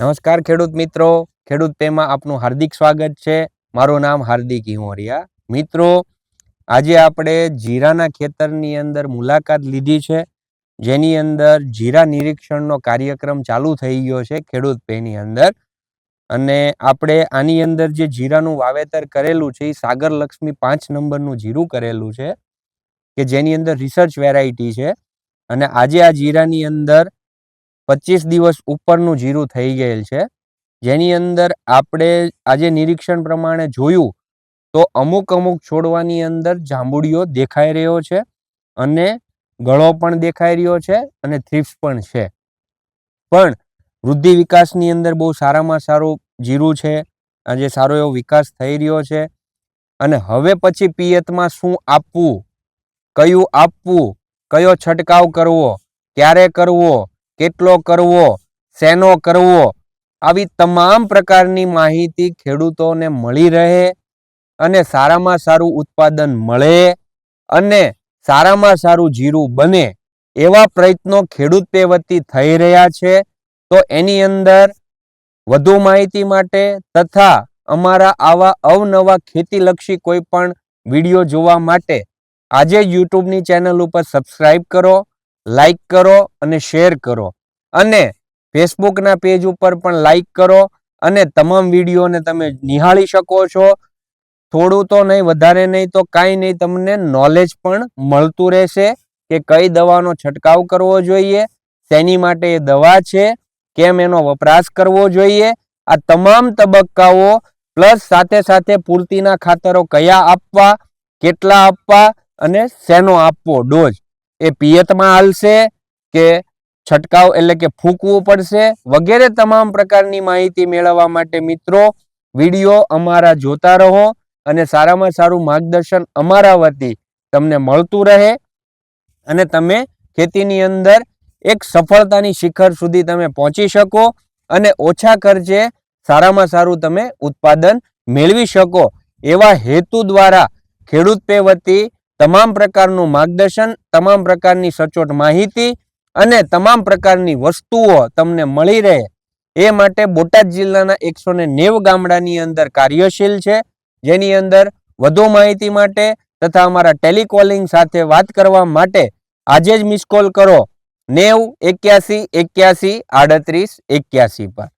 નમસ્કાર ખેડૂત મિત્રો. ખેડૂત પેમાં આપનું હાર્દિક સ્વાગત છે. મારું નામ હાર્દિક હિંવરિયા. મિત્રો, આજે આપણે જીરાના ખેતરની અંદર મુલાકાત લીધી છે. જેની અંદર જીરા નિરીક્ષણનો કાર્યક્રમ ચાલુ થઈ ગયો છે ખેડૂત પેની અંદર. અને આપણે આની અંદર જે જીરાનું વાવેતર કરેલું છે, એ સાગર લક્ષ્મી પાંચ નંબરનું જીરું કરેલું છે, કે જેની અંદર રિસર્ચ વેરાયટી છે. અને આજે આ જીરાની અંદર પચીસ દિવસ ઉપરનું જીરું થઈ ગયેલ છે. જેની અંદર આપણે આજે નિરીક્ષણ પ્રમાણે જોયું તો અમુક અમુક છોડવાની અંદર જાંબુડીઓ દેખાઈ રહ્યો છે અને ગળો પણ દેખાઈ રહ્યો છે અને થ્રીપ્સ પણ છે. પણ વૃદ્ધિ વિકાસની અંદર બહુ સારામાં સારું જીરું છે, આજે સારો એવો વિકાસ થઈ રહ્યો છે. અને હવે પછી પિયતમાં શું આપવું, કયું આપવું, કયો છંટકાવ કરવો, ક્યારે કરવો કેટલો કરવો, શેનો કરવો, આવી તમામ પ્રકારની માહિતી ખેડૂતોને મળી રહે અને સારામાં સારું ઉત્પાદન મળે અને સારામાં સારું જીરું બને એવા પ્રયત્નો ખેડૂત પે વતી થઈ રહ્યા છે. તો એની અંદર વધુ માહિતી માટે તથા અમારા આવા અવનવા ખેતીલક્ષી કોઈ પણ વીડિયો જોવા માટે આજે યુટ્યુબની ચેનલ ઉપર સબસ્ક્રાઈબ કરો. લાઈક કરો અને શેર કરો. અને ફેસબુકના પેજ ઉપર પણ લાઈક કરો અને તમામ વિડીયોને તમે નિહાળી શકો છો. થોડું તો નહીં, વધારે નહીં, તો કાંઈ નહીં, તમને નોલેજ પણ મળતું રહેશે કે કઈ દવાનો છંટકાવ કરવો જોઈએ, શેની માટે એ દવા છે, કેમ એનો વપરાશ કરવો જોઈએ, આ તમામ તબક્કાઓ પ્લસ સાથે સાથે પૂર્તિના ખાતરો કયા આપવા, કેટલા આપવા અને શેનો આપવો, ડોઝ. એ પિયતમાં હાલશે કે છંટકાવ એટલે કે ફૂંકવું પડશે વગેરે તમામ પ્રકારની માહિતી મેળવવા માટે મિત્રો, વીડિયો અમારા જોતા રહો અને સારામાં સારું માર્ગદર્શન અમારા વતી તમને મળતું રહે અને તમે ખેતીની અંદર એક સફળતાની શિખર સુધી તમે પહોંચી શકો અને ઓછા ખર્ચે સારામાં સારું તમે ઉત્પાદન મેળવી શકો એવા હેતુ દ્વારા ખેડૂત પે વતી તમામ પ્રકારનું માર્ગદર્શન, તમામ પ્રકારની સચોટ માહિતી અને તમામ પ્રકારની વસ્તુઓ તમને મળી રહે. એ માટે બોટાદ જિલ્લાના એકસો ને નેવ ગામડાની અંદર કાર્યશીલ છે. જેની અંદર વધુ માહિતી માટે તથા અમારા ટેલિકોલિંગ સાથે વાત કરવા માટે આજે જ મિસ કોલ કરો. નેવ એક્યાસી એક્યાસી આડત્રીસ એક્યાસી પર.